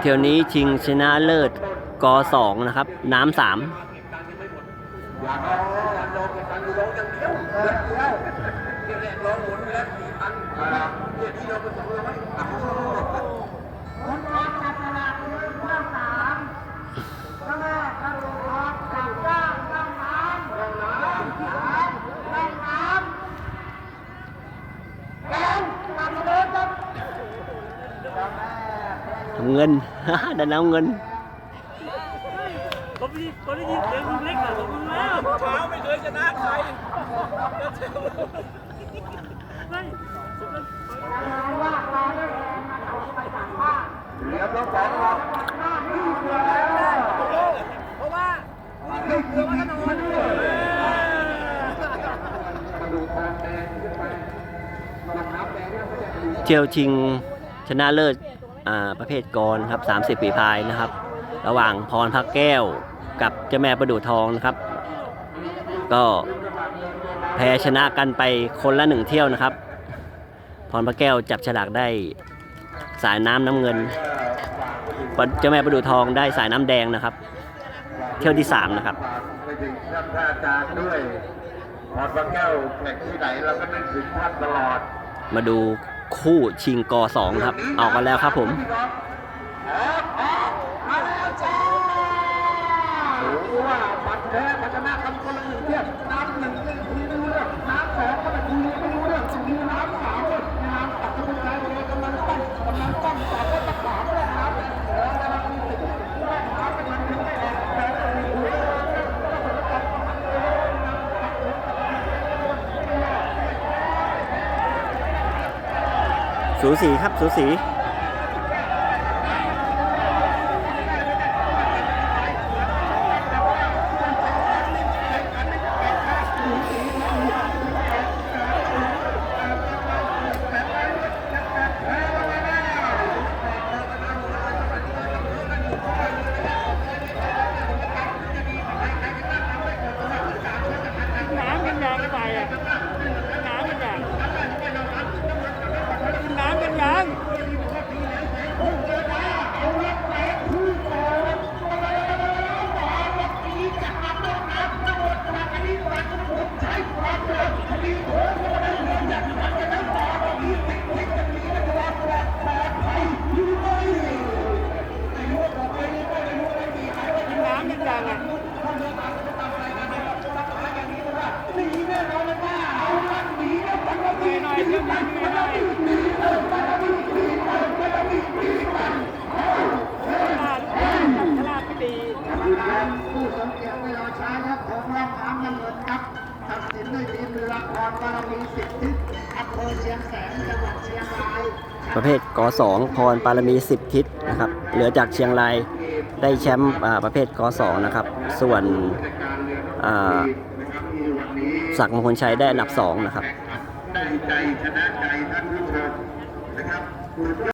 เที่ยวนี้ชิงชนะเลิศกสองนะครับ น้ำสามเงิน ดันเอาเงินผมได้ผมได้ยินเสียงลุงเล็กอะผมรู้แล้วเช้าไม่เคยชนะใครไม่เพราะว่าเรือวัฒนนท์เที่ยวชิงชนะเลิศอ่า ประเภทกรครับ 30ปีพายนะครับ ระหว่างพรพักแก้วกับเจ้าแม่ประดู่ทองนะครับ ก็แพ้ชนะกันไปคนละหนึ่งเที่ยวนะครับ พรพระแก้วจับฉลากได้สายน้ำน้ำเงินเจ้าแม่ประดู่ทองได้สายน้ำแดงนะครับ เที่ยวที่สามนะครับไปถึงท่านพระอาจารย์ด้วยพอดพระแก้วแข่งที่ไหนเราก็นึกถึงท่านตลอด มาดู คู่ชิงกอสองครับ เอากันแล้วครับผมโอ้โหว่าบัตรแท้พัฒนากันคน สูสีครับสูสี ประเภทกสองพรปารมีสิบทิศนะครับ เหลือจากเชียงรายได้แชมป์ประเภทกสองนะครับ ส่วนศักดิ์มงคลชัยได้อันดับสองนะครับ ใจชนะใจท่านผู้ชมนะครับ